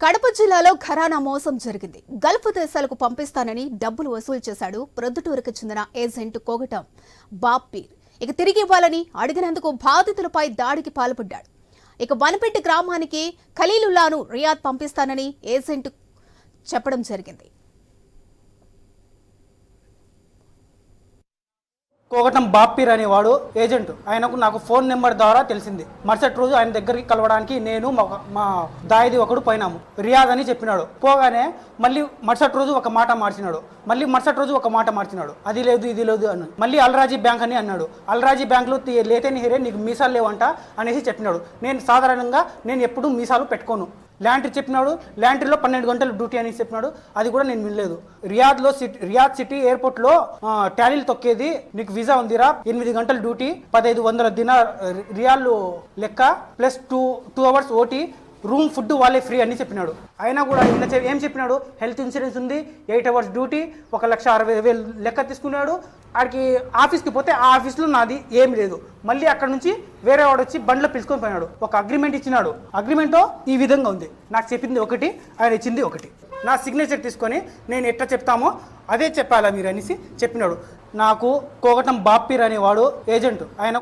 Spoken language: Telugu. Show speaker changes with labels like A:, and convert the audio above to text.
A: కడప జిల్లాలో ఘరానా మోసం జరిగింది. గల్ఫ్ దేశాలకు పంపిస్తానని డబ్బులు వసూలు చేశాడు ప్రొద్దుటూరుకు చెందిన ఏజెంట్ కోగటం బాప్పీర్ ఇక తిరిగి ఇవ్వాలని అడిగినందుకు బాధితులపై దాడికి పాల్పడ్డాడు. ఇక వనపెట్టి గ్రామానికి ఖలీలుల్లాను రియాద్ పంపిస్తానని ఏజెంట్ చెప్పడం జరిగింది.
B: కోగటం బాప్పీర్ అనేవాడు ఏజెంట్. ఆయనకు నాకు ఫోన్ నెంబర్ ద్వారా తెలిసింది. మరుసటి రోజు ఆయన దగ్గరికి కలవడానికి నేను మా- దాయిది ఒకడు పోయినాము. రియాద్ అని చెప్పినాడు. పోగానే మళ్ళీ మరుసటి రోజు ఒక మాట మార్చినాడు. మళ్ళీ మరుసటి రోజు ఒక మాట మార్చినాడు. అది లేదు ఇది లేదు అని. మళ్ళీ అల్రాజీ బ్యాంక్ అని అన్నాడు. అల్రాజీ బ్యాంక్లో తి- లేతేని నీకు మీసాలు లేవంట అనేసి చెప్పినాడు. నేను సాధారణంగా నేను ఎప్పుడూ మీసాలు పెట్టుకోను. ల్యాంట్రీ చెప్పినాడు. ల్యాంట్రీలో పన్నెండు గంటలు డ్యూటీ అని చెప్పినాడు. అది కూడా నేను వినలేదు. రియాద్లో సిటీ రియాద్ సిటీ ఎయిర్పోర్ట్లో ట్యాలీలు తొక్కేది నీకు వీసా ఉందిరా. ఎనిమిది గంటల డ్యూటీ పదహైదు వందల దిన రియాల్ లెక్క plus two two hours OT room food వాళ్ళే ఫ్రీ అని చెప్పినాడు. అయినా కూడా ఈయన ఏం చెప్పినాడు? హెల్త్ ఇన్సూరెన్స్ ఉంది ఎయిట్ అవర్స్ డ్యూటీ ఒక లక్ష అరవై వేలు లెక్క తీసుకున్నాడు. ఆడికి ఆఫీస్కి పోతే ఆ ఆఫీస్లో నాది ఏం లేదు. మళ్ళీ అక్కడ నుంచి వేరే వాడు వచ్చి బండ్లో పిలుచుకొని పోయినాడు. ఒక అగ్రిమెంట్ ఇచ్చినాడు. అగ్రిమెంట్ ఈ విధంగా ఉంది. నాకు చెప్పింది ఒకటి ఆయన ఇచ్చింది ఒకటి. నా సిగ్నేచర్ తీసుకొని నేను ఎట్లా చెప్తామో అదే చెప్పాలా మీరు అనేసి చెప్పినాడు. నాకు కోగటం బాప్పీర్ అనేవాడు ఏజెంట్. ఆయన